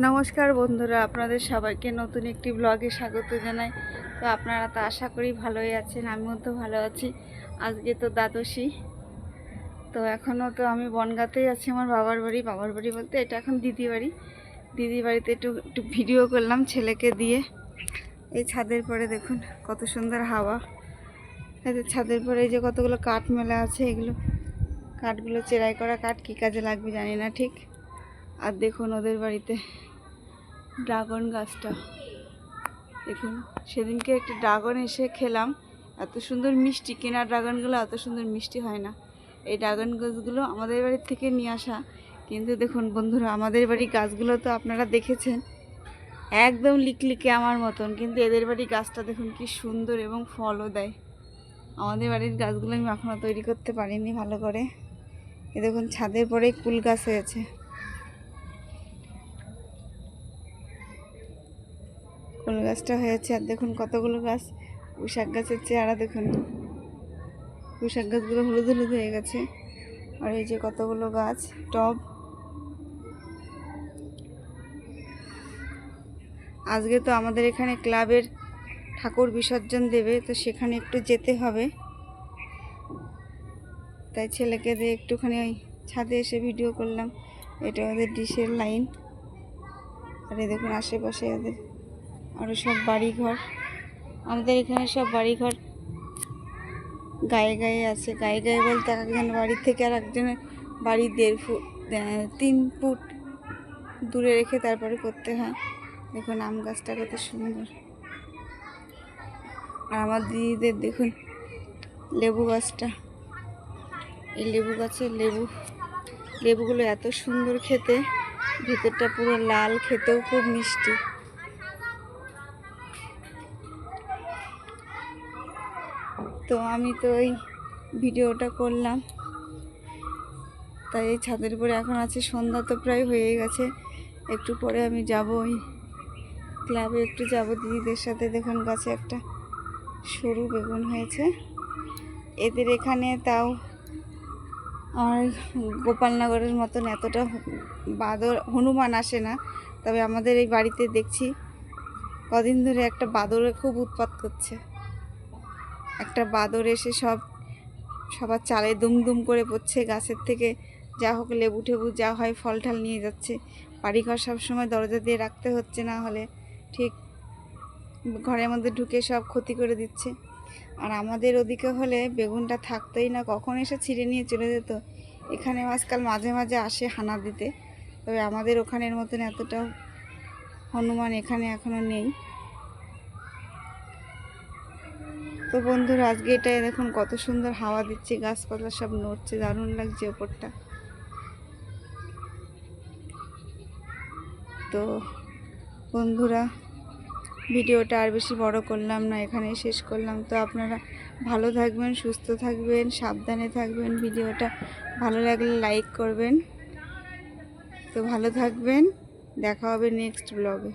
নমস্কার বন্ধুরা, আপনাদের সবাইকে নতুন একটি ব্লগে স্বাগত জানাই। তো আপনারা তো আশা করি ভালোই আছেন, আমিও তো ভালো আছি। আজকে তো দ্বাদশী। তো এখনও তো আমি বনগাতেই আছি, আমার বাবার বাড়ি। বাবার বাড়ি বলতে এটা এখন দিদি বাড়ি। দিদি বাড়িতে একটু একটু ভিডিও করলাম ছেলেকে দিয়ে। এই ছাদের পরে দেখুন, কত সুন্দর হাওয়া। এদের ছাদের পরে এই যে কতগুলো কাঠ মেলা আছে, এগুলো কাঠগুলো চেরাই করা কাঠ, কী কাজে লাগবে জানি না ঠিক। আর দেখুন ওদের বাড়িতে ড্রাগন গাছটা। দেখুন, সেদিনকে একটা ড্রাগন এসে খেলাম। এত সুন্দর মিষ্টি কেনা ড্রাগনগুলো এত সুন্দর মিষ্টি হয় না। এই ড্রাগন গাছগুলো আমাদের বাড়ির থেকে নিয়ে আসা। কিন্তু দেখুন বন্ধুরা, আমাদের বাড়ির গাছগুলো তো আপনারা দেখেছেন। একদম লিকলিকে আমার মতন, কিন্তু এদের বাড়ির গাছটা দেখুন কি সুন্দর এবং ফলও দেয়। আমাদের বাড়ির গাছগুলো আমি এখনও তৈরি করতে পারিনি ভালো করে। এ দেখুন, ছাদের পরে কুল গাছ হয়েছে। কুল গাছটা হয়েছে আর দেখুন কতগুলো গাছ। পুঁশাক গাছের চেহারা দেখুন। পুঁশাক গাছগুলো হলুদ হলুদ হয়ে গেছে। আর এই যে কতগুলো গাছ, টব। আজকে তো আমাদের এখানে ক্লাবের ঠাকুর বিসর্জন দেবে, তো সেখানে একটু যেতে হবে। তাই ছেলেকে দিয়ে একটুখানি ওই ছাদে এসে ভিডিও করলাম। এটা ওদের ডিশের লাইন। আর দেখুন আশেপাশে ওদের আরও সব বাড়িঘর। আমাদের এখানে সব বাড়িঘর গায়ে গায়ে আছে। গায়ে গায়ে বলতে এক একজন বাড়ির থেকে আর একজনের বাড়ি দেড় ফুট তিন ফুট দূরে রেখে তারপরে করতে হয়। দেখুন, আম গাছটা কত সুন্দর। আর আমার দিদিদের দেখুন, লেবু গাছটা। এই লেবু গাছের লেবু। লেবুগুলো এত সুন্দর খেতে, ভেতরটা পুরো লাল, খেতেও খুব মিষ্টি। তো আমি তো ওই ভিডিওটা করলাম। তাই এই ছাদের উপরে এখন আছে সন্ধ্যা তো প্রায় হয়ে গেছে। একটু পরে আমি যাব ওই ক্লাবে একটু যাব দিদিদের সাথে। দেখুন গাছে একটা সরু বেগুন হয়েছে। এদের এখানে তাও আর গোপালনগরের মতন এতটা বাদর, হনুমান আসে না। তবে আমাদের এই বাড়িতে দেখছি কদিন ধরে একটা বাদরে খুব উৎপাত করছে। একটা বাদর এসে সব, সবার চালে দুম দুম করে পড়ছে গাছের থেকে। যা হোক লেবু টেবু যা হয় ফল ঠাল নিয়ে যাচ্ছে। বাড়িঘর সবসময় দরজা দিয়ে রাখতে হচ্ছে না হলে ঠিক ঘরের মধ্যে ঢুকে সব ক্ষতি করে দিচ্ছে। আর আমাদের ওদিকে হলে বেগুনটা থাকতোই না, কখন এসে ছিঁড়ে নিয়ে চলে যেত। এখানে আজকাল মাঝে মাঝে আসে হানা দিতে। তবে আমাদের ওখানের মতন এতটা হনুমান এখানে এখনও নেই। তো বন্ধুরা, আজকে এটাই দেখুন, কত সুন্দর হাওয়া দিচ্ছে, গাছপালা সব নড়ছে, দারুণ লাগছে ওপরটা। তো বন্ধুরা, ভিডিওটা আর বেশি বড় করলাম না এখানে শেষ করলাম। তো আপনারা ভালো থাকবেন, সুস্থ থাকবেন, সাবধানে থাকবেন ভিডিওটা। ভালো লাগলে লাইক করবেন। তো ভালো থাকবেন, দেখা হবে নেক্সট ব্লগে।